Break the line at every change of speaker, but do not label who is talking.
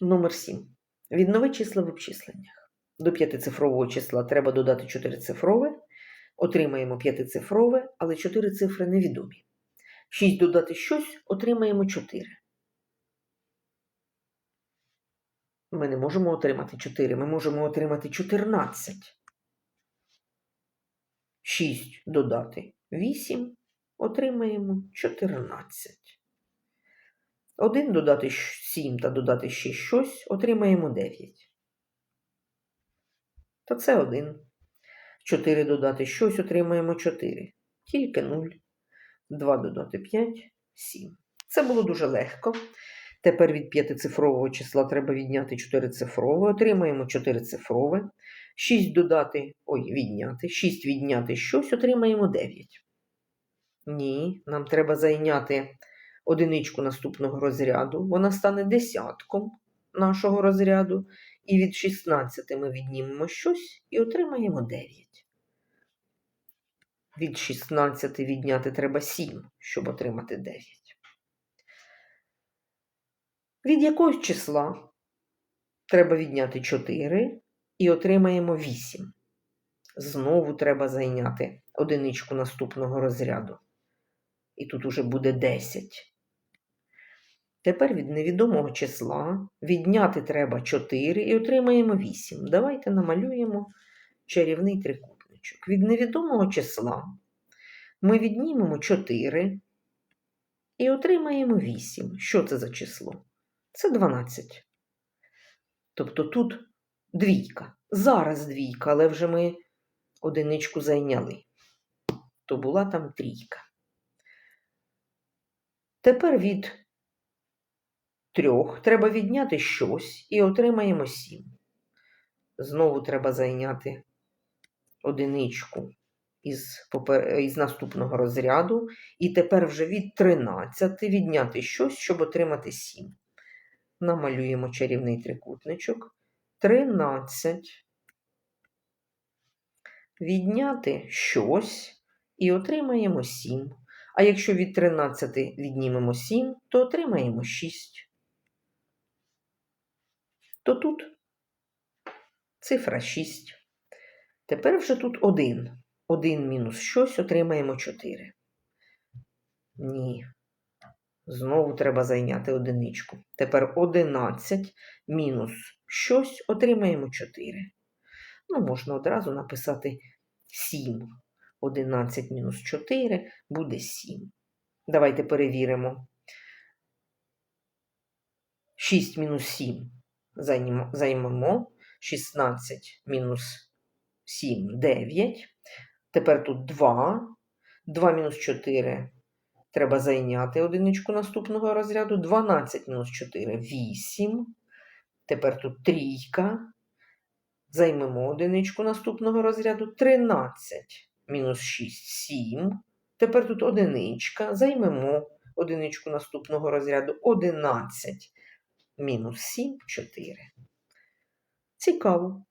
Номер 7. Віднови числа в обчисленнях. До п'ятицифрового числа треба додати чотирицифрове. Отримаємо п'ятицифрове, але чотири цифри невідомі. 6 додати щось, отримаємо 4. Ми не можемо отримати 4, ми можемо отримати 14. 6 додати 8, отримаємо 14. 1 додати 7 та додати ще щось, отримаємо 9. Та це 1. 4 додати щось, отримаємо 4. Тільки 0. 2 додати 5, 7. Це було дуже легко. Тепер від п'ятицифрового числа треба відняти 4-цифрове. Отримаємо 4-цифрове. 6 додати, ой, відняти. 6 відняти щось, отримаємо 9. Ні, нам треба зайняти одиничку наступного розряду. Вона стане десятком нашого розряду. І від 16 ми віднімемо щось і отримаємо 9. Від 16 відняти треба 7, щоб отримати 9. Від якогось числа треба відняти 4 і отримаємо 8. Знову треба зайняти одиничку наступного розряду. І тут уже буде 10. Тепер від невідомого числа відняти треба 4 і отримаємо 8. Давайте намалюємо чарівний трикутничок. Від невідомого числа ми віднімемо 4 і отримаємо 8. Що це за число? Це 12. Тобто тут двійка. Зараз двійка, але вже ми одиничку зайняли. То була там трійка. Тепер від трьох треба відняти щось і отримаємо 7. Знову треба зайняти одиничку із, попер... із наступного розряду. І тепер вже від 13 відняти щось, щоб отримати 7. Намалюємо чарівний трикутничок. 13. Відняти щось і отримаємо 7. А якщо від 13 віднімемо 7, то отримаємо 6. То тут цифра 6. Тепер вже тут 1. 1 мінус щось отримаємо 4. Ні. Знову треба зайняти одиничку. Тепер 11 мінус щось отримаємо 4. Ну, можна одразу написати 7. 11 мінус 4 буде 7. Давайте перевіримо. 6 мінус 7 займемо. Займемо. 16 мінус 7 9. Тепер тут 2. 2 мінус 4 треба зайняти одиничку наступного розряду. 12 мінус 4 8. Тепер тут трійка. Займемо одиничку наступного розряду. 13 мінус 6 7. Тепер тут одиничка. Займемо одиничку наступного розряду. 11 мінус 7 4. Цікаво.